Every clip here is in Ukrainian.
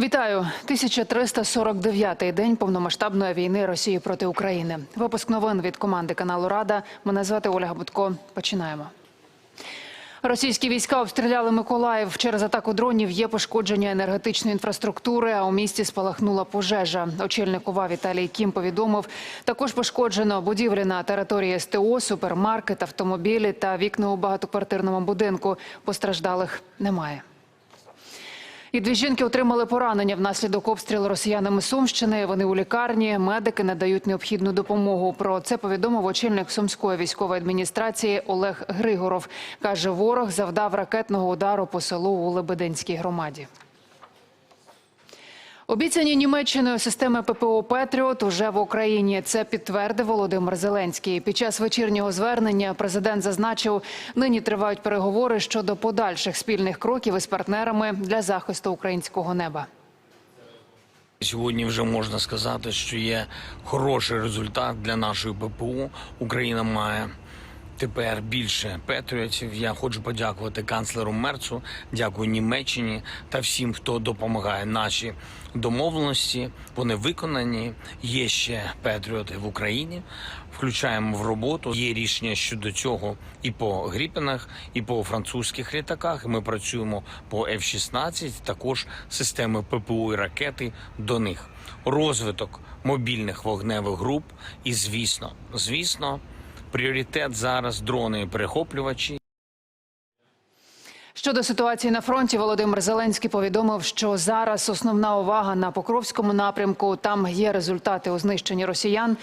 Вітаю 1349-й день повномасштабної війни Росії проти України. Випуск новин від команди каналу Рада. Мене звати Ольга Будко. Починаємо. Російські війська обстріляли Миколаїв. Через атаку дронів є пошкодження енергетичної інфраструктури. А у місті спалахнула пожежа. Очільник ОВА Віталій Кім повідомив, також пошкоджено будівлі на території СТО, супермаркет, автомобілі та вікна у багатоквартирному будинку. Постраждалих немає. І дві жінки отримали поранення внаслідок обстрілу росіянами Сумщини. Вони у лікарні. Медики надають необхідну допомогу. Про це повідомив очільник сумської військової адміністрації Олег Григоров. каже, ворог завдав ракетного удару по селу у Лебединській громаді. Обіцяні Німеччиною системи ППО Петріот уже в Україні. Це підтвердив Володимир Зеленський. Під час вечірнього звернення президент зазначив, нині тривають переговори щодо подальших спільних кроків із партнерами для захисту українського неба. Сьогодні вже можна сказати, що є хороший результат для нашої ППУ. Україна має тепер більше патріотів. Я хочу подякувати канцлеру Мерцу, дякую Німеччині та всім, хто допомагає наші домовленості. Вони виконані. Є ще патріоти в Україні. Включаємо в роботу. Є рішення щодо цього і по Гріпенах, і по французьких літаках. Ми працюємо по F-16, також системи ППУ і ракети до них. Розвиток мобільних вогневих груп. І звісно, звісно, пріоритет зараз дрони перехоплювачі. Щодо ситуації на фронті, Володимир Зеленський повідомив, що зараз основна увага на Покровському напрямку. Там є результати у знищенні росіян.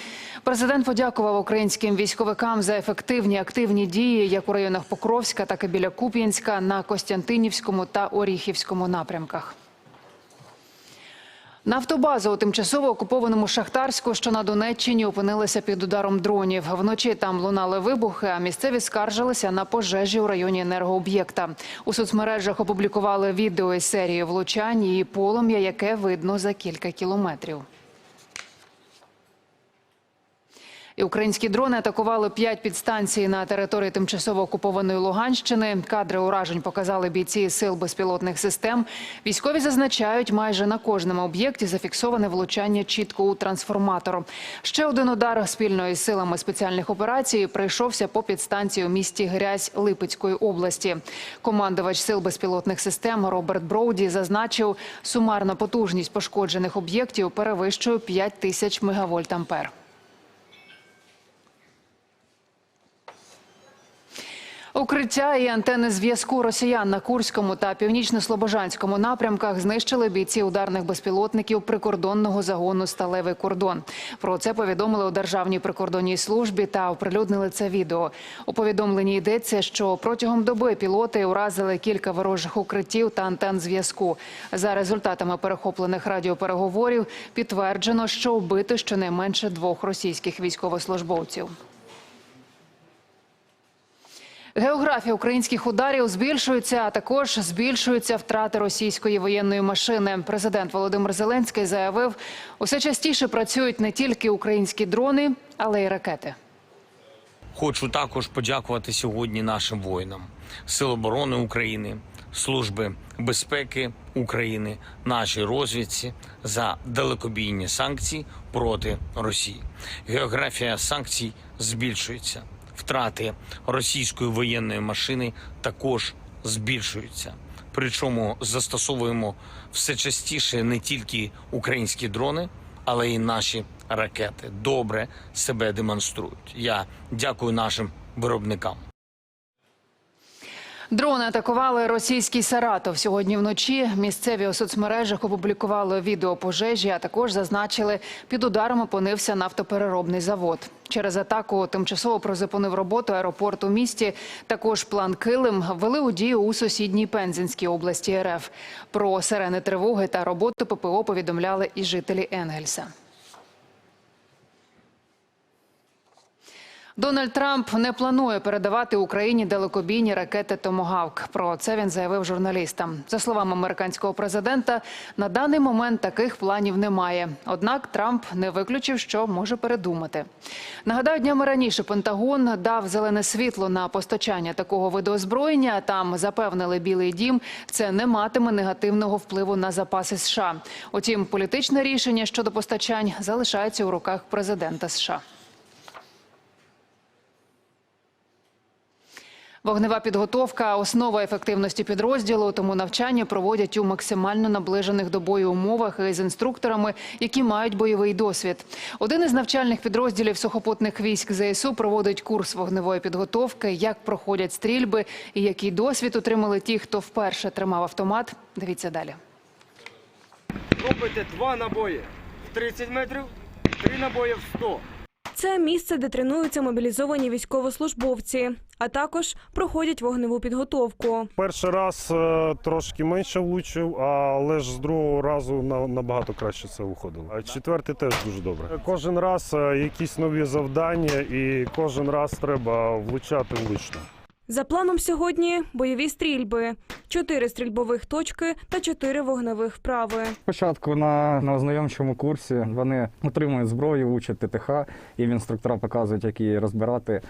Президент подякував українським військовикам за ефективні активні дії, як у районах Покровська, так і біля Куп'янська, на Костянтинівському та Оріхівському напрямках. Нафтобаза у тимчасово окупованому Шахтарську, що на Донеччині, опинилася під ударом дронів. Вночі там лунали вибухи, а місцеві скаржилися на пожежі у районі енергооб'єкта. У соцмережах опублікували відео із серії влучань і полум'я, яке видно за кілька кілометрів. І українські дрони атакували п'ять підстанцій на території тимчасово окупованої Луганщини. Кадри уражень показали бійці сил безпілотних систем. Військові зазначають, майже на кожному об'єкті зафіксоване влучання чітко у трансформатор. Ще один удар спільно із силами спеціальних операцій прийшовся по підстанції у місті Грязь Липецької області. Командувач сил безпілотних систем Роберт Броуді зазначив, сумарна потужність пошкоджених об'єктів перевищує 5 тисяч мегавольт-ампер. Укриття і антени зв'язку росіян на Курському та північно-слобожанському напрямках знищили бійці ударних безпілотників прикордонного загону Сталевий кордон. Про це повідомили у державній прикордонній службі та оприлюднили це відео. У повідомленні йдеться, що протягом доби пілоти уразили кілька ворожих укриттів та антен зв'язку. За результатами перехоплених радіопереговорів підтверджено, що вбито щонайменше двох російських військовослужбовців. Географія українських ударів збільшується, а також збільшуються втрати російської воєнної машини. Президент Володимир Зеленський заявив, усе частіше працюють не тільки українські дрони, але й ракети. Хочу також подякувати сьогодні нашим воїнам Сил оборони України, Служби безпеки України, нашій розвідці за далекобійні санкції проти Росії. Географія санкцій збільшується. Втрати російської воєнної машини також збільшуються. Причому застосовуємо все частіше не тільки українські дрони, але й наші ракети добре себе демонструють. Я дякую нашим виробникам. Дрони атакували російський Саратов сьогодні вночі. Місцеві у соцмережах опублікували відео пожежі, а також зазначили, під ударом опинився нафтопереробний завод. Через атаку тимчасово призупинив роботу аеропорт у місті. Також план Килим ввели у дію у сусідній Пензенській області РФ. Про сирени тривоги та роботу ППО повідомляли і жителі Енгельса. Дональд Трамп не планує передавати Україні далекобійні ракети Томогавк. Про це він заявив журналістам. За словами американського президента, на даний момент таких планів немає. Однак Трамп не виключив, що може передумати. Нагадаю, днями раніше Пентагон дав зелене світло на постачання такого виду озброєння. Там запевнили Білий Дім, це не матиме негативного впливу на запаси США. Утім, політичне рішення щодо постачань залишається у руках президента США. Вогнева підготовка основа ефективності підрозділу, тому навчання проводять у максимально наближених до бою умовах і з інструкторами, які мають бойовий досвід. Один із навчальних підрозділів сухопутних військ ЗСУ проводить курс вогневої підготовки, як проходять стрільби і який досвід отримали ті, хто вперше тримав автомат. Дивіться далі. Робите два набої в 30 метрів, три набої в 100. Це місце, де тренуються мобілізовані військовослужбовці, а також проходять вогневу підготовку. Перший раз е, трошки менше влучив, але ж з другого разу на- набагато краще це виходило. А четвертий теж дуже добре. Кожен раз е, якісь нові завдання, і кожен раз треба влучати влучно. За планом сьогодні бойові стрільби, чотири стрільбових точки та чотири вогневих вправи. Спочатку на, на ознайомчому курсі вони отримують зброю, учать ТТХ, і інструктора показують, як її розбирати,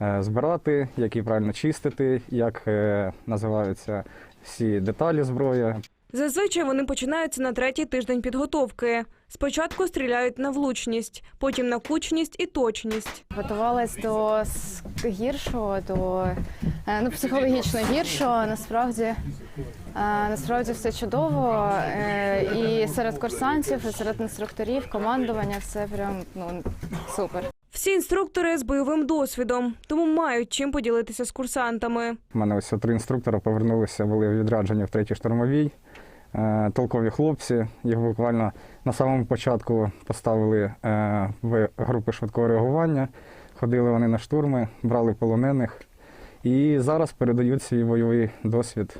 е, збирати, як її правильно чистити, як е, називаються всі деталі зброї. Зазвичай вони починаються на третій тиждень підготовки. Спочатку стріляють на влучність, потім на кучність і точність. Готувалась до гіршого, до е, ну, психологічно гіршого. Насправді, е, насправді все чудово. Е, І серед курсантів, і серед інструкторів, командування все прям ну супер. Всі інструктори з бойовим досвідом, тому мають чим поділитися з курсантами. У мене ось три інструктора повернулися, були у відрядженні в третій штурмовій. Е, Толкові хлопці. Їх буквально на самому початку поставили е, в групи швидкого реагування. Ходили вони на штурми, брали полонених і зараз передають свій бойовий досвід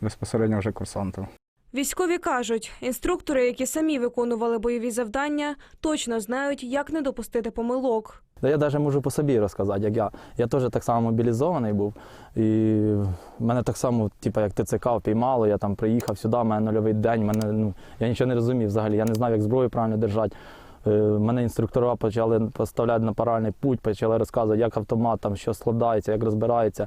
безпосередньо вже курсантам. Військові кажуть, інструктори, які самі виконували бойові завдання, точно знають, як не допустити помилок. Да я навіть можу по собі розказати, як я. Я теж так само мобілізований був. І мене так само, типу, як ТЦК піймало, я там приїхав сюди, у мене нульовий день, мене, ну, я нічого не розумів взагалі, я не знав, як зброю правильно держати. Е, Мене інструктора почали поставляти на паральний путь, почали розказувати, як автомат, там, що складається, як розбирається,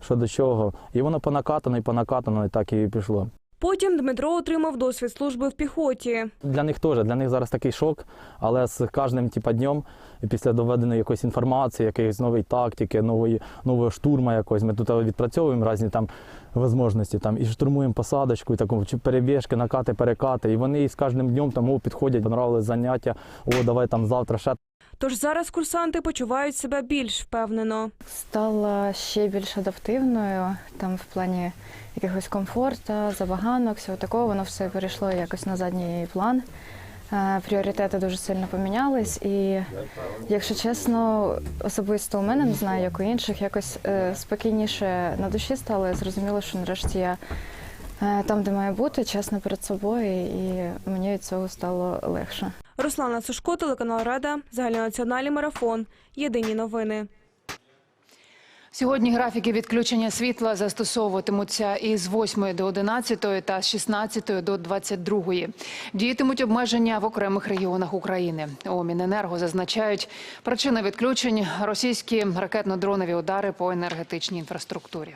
що до чого. І воно по накатано і по накатано, і так і пішло. Потім Дмитро отримав досвід служби в піхоті. Для них теж, для них зараз такий шок, але з кожним типа, днем, після доведеної якоїсь інформації, якоїсь нової тактики, нової, нового штурму якогось, ми тут відпрацьовуємо різні там можливості, там, і штурмуємо посадочку, і таку, чи перебіжки, накати, перекати. І вони з кожним днем там о, підходять, понравилось заняття, о, давай там завтра ще Тож зараз курсанти почувають себе більш впевнено. Стала ще більш адаптивною там в плані якогось комфорту, забаганок, всього такого. Воно все перейшло якось на задній план. Е, Пріоритети дуже сильно помінялись, і якщо чесно, особисто у мене не знаю, як у інших, якось е, спокійніше на душі стало. Я зрозуміла, що нарешті я там, де маю бути, чесно перед собою, і мені від цього стало легше. Руслана Сушко, телеканал Рада, загальнонаціональний марафон. Єдині новини. Сьогодні графіки відключення світла застосовуватимуться із 8 до 11 та з 16 до 22. Діятимуть обмеження в окремих регіонах України. У Міненерго зазначають, причина відключень – російські ракетно-дронові удари по енергетичній інфраструктурі.